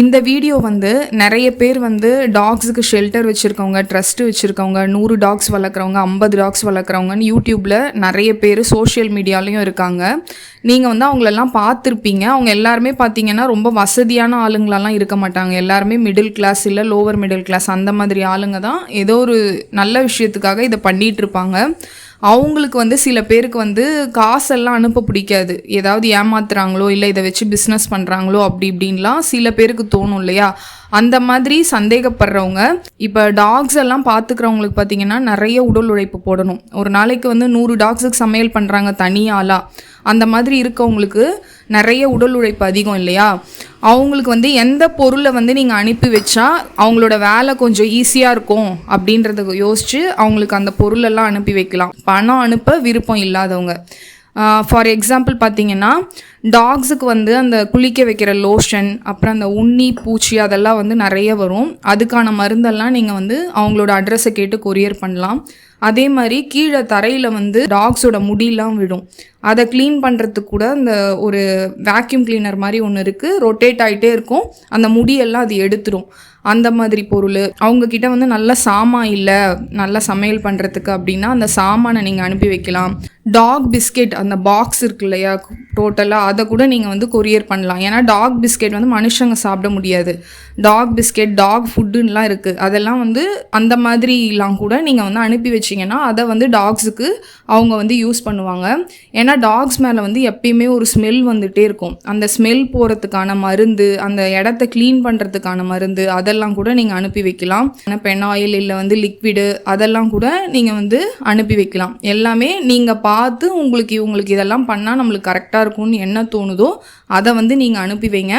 இந்த வீடியோ வந்து நிறைய பேர் வந்து டாக்ஸுக்கு ஷெல்டர் வச்சுருக்கவங்க ட்ரஸ்ட்டு வச்சுருக்கவங்க நூறு டாக்ஸ் வளர்க்குறவங்க ஐம்பது டாக்ஸ் வளர்க்குறவங்கன்னு யூடியூப்பில் நிறைய பேர் சோஷியல் மீடியாலையும் இருக்காங்க. நீங்கள் வந்து அவங்களெல்லாம் பார்த்துருப்பீங்க. அவங்க எல்லாருமே பார்த்தீங்கன்னா ரொம்ப வசதியான ஆளுங்களெல்லாம் இருக்க மாட்டாங்க. எல்லாருமே மிடில் கிளாஸ் இல்லை லோவர் மிடில் கிளாஸ் அந்த மாதிரி ஆளுங்க தான். ஏதோ ஒரு நல்ல விஷயத்துக்காக இதை பண்ணிகிட்ருப்பாங்க அவங்களுக்கு வந்து சில பேருக்கு வந்து காசெல்லாம் அனுப்ப பிடிக்காது. ஏதாவது ஏமாத்துறாங்களோ இல்லை இதை வச்சு பிஸ்னஸ் பண்ணுறாங்களோ அப்படி இப்படின்லாம் சில பேருக்கு தோணும் இல்லையா? அந்த மாதிரி சந்தேகப்படுறவங்க இப்போ டாக்ஸ் எல்லாம் பார்த்துக்கிறவங்களுக்கு பார்த்தீங்கன்னா நிறைய உடல் உழைப்பு போடணும். ஒரு நாளைக்கு வந்து நூறு டாக்ஸுக்கு சமையல் பண்ணுறாங்க தனியாளாக அந்த மாதிரி இருக்கவங்களுக்கு நிறைய உடல் உழைப்பு அதிகம் இல்லையா? அவங்களுக்கு வந்து எந்த பொருளை வந்து நீங்கள் அனுப்பி வச்சா அவங்களோட வேலை கொஞ்சம் ஈஸியாக இருக்கும் அப்படின்றத யோசித்து அவங்களுக்கு அந்த பொருளெல்லாம் அனுப்பி வைக்கலாம். பணம் அனுப்ப விருப்பம் இல்லாதவங்க. ஃபார் எக்ஸாம்பிள் பார்த்தீங்கன்னா டாக்ஸுக்கு வந்து அந்த குளிக்க வைக்கிற லோஷன் அப்புறம் அந்த உண்ணி பூச்சி அதெல்லாம் வந்து நிறைய வரும். அதுக்கான மருந்தெல்லாம் நீங்கள் வந்து அவங்களோட அட்ரஸை கேட்டு கொரியர் பண்ணலாம். அதே மாதிரி கீழே தரையில் வந்து டாக்ஸோட முடியெலாம் விடும் அதை க்ளீன் பண்ணுறதுக்கு கூட அந்த ஒரு வேக்யூம் கிளீனர் மாதிரி ஒன்று இருக்குது ரொட்டேட் ஆகிட்டே இருக்கும். அந்த முடியெல்லாம் அது எடுத்துரும். அந்த மாதிரி பொருள். அவங்கக்கிட்ட வந்து நல்ல சாமான் இல்லை நல்ல சமையல் பண்ணுறதுக்கு அப்படின்னா அந்த சாமானை நீங்கள் அனுப்பி வைக்கலாம். டாக் பிஸ்கெட் அந்த பாக்ஸ் இருக்கு இல்லையா? டோட்டலாக அதை கூட நீங்கள் வந்து கொரியர் பண்ணலாம். ஏன்னா டாக் பிஸ்கெட் வந்து மனுஷங்க சாப்பிட முடியாது. டாக் பிஸ்கெட் டாக் ஃபுட்டுன்னெலாம் இருக்குது அதெல்லாம் வந்து அந்த மாதிரிலாம் கூட நீங்கள் வந்து அனுப்பி வச்சிங்கன்னா அதை வந்து டாக்ஸுக்கு அவங்க வந்து யூஸ் பண்ணுவாங்க. ஏன்னா டாக்ஸ் மேலே வந்து எப்பயுமே ஒரு ஸ்மெல் வந்துகிட்டே இருக்கும். அந்த ஸ்மெல் போகிறதுக்கான மருந்து அந்த இடத்த க்ளீன் பண்ணுறதுக்கான மருந்து அதெல்லாம் கூட நீங்கள் அனுப்பி வைக்கலாம். பென் ஆயில் இல்லை வந்து லிக்விடு அதெல்லாம் கூட நீங்கள் வந்து அனுப்பி வைக்கலாம். எல்லாமே நீங்கள் பார்த்து உங்களுக்கு இவங்களுக்கு இதெல்லாம் பண்ணால் நம்மளுக்கு கரெக்டாக இருக்கும்னு என்ன தோணுதோ அதை வந்து நீங்கள் அனுப்பி வைங்க.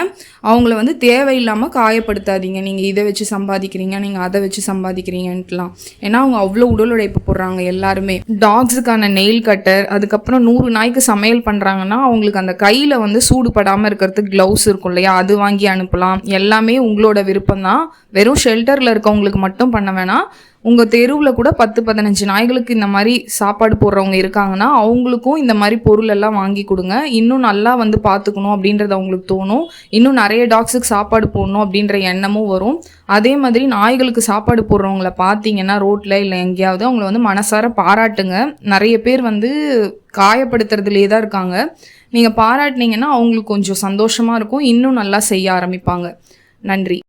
அவங்கள வந்து தேவையில்லாமல் காயப்படுத்தாதீங்க. நீங்கள் இதை வச்சு சம்பாதிக்கிறீங்க நீங்கள் அதை வச்சு சம்பாதிக்கிறீங்கன்ட்டுலாம். ஏன்னா அவங்க அவ்வளோ உடல் உழைப்பு போடுறாங்க எல்லாருமே. டாக்ஸுக்கான நெயில் கட்டர் அதுக்கப்புறம் நூறு நாய்க்கு சமையல் பண்ணுறாங்கன்னா அவங்களுக்கு அந்த கையில் வந்து சூடுபடாமல் இருக்கிறதுக்கு க்ளவுஸ் இருக்கும் இல்லையா? அது வாங்கி அனுப்பலாம். எல்லாமே உங்களோட விருப்பம் தான் வெறும் ஷெல்டரில் இருக்கவங்களுக்கு மட்டும் பண்ண வேணாம். உங்கள் தெருவில் கூட பத்து பதினஞ்சு நாய்களுக்கு இந்த மாதிரி சாப்பாடு போடுறவங்க இருக்காங்கன்னா அவங்களுக்கும் இந்த மாதிரி பொருள் எல்லாம் வாங்கி கொடுங்க. இன்னும் நல்லா வந்து பார்த்துக்கணும் அப்படின்றது அவங்களுக்கு தோணும். இன்னும் நிறைய டாக்ஸுக்கு சாப்பாடு போடணும் அப்படின்ற எண்ணமும் வரும். அதே மாதிரி நாய்களுக்கு சாப்பாடு போடுறவங்கள பார்த்தீங்கன்னா ரோட்டில் இல்லை எங்கேயாவது அவங்கள வந்து மனசார பாராட்டுங்க. நிறைய பேர் வந்து காயப்படுத்துறதுலேயே தான் இருக்காங்க. நீங்கள் பாராட்டினீங்கன்னா அவங்களுக்கு கொஞ்சம் சந்தோஷமாக இருக்கும். இன்னும் நல்லா செய்ய ஆரம்பிப்பாங்க. நன்றி.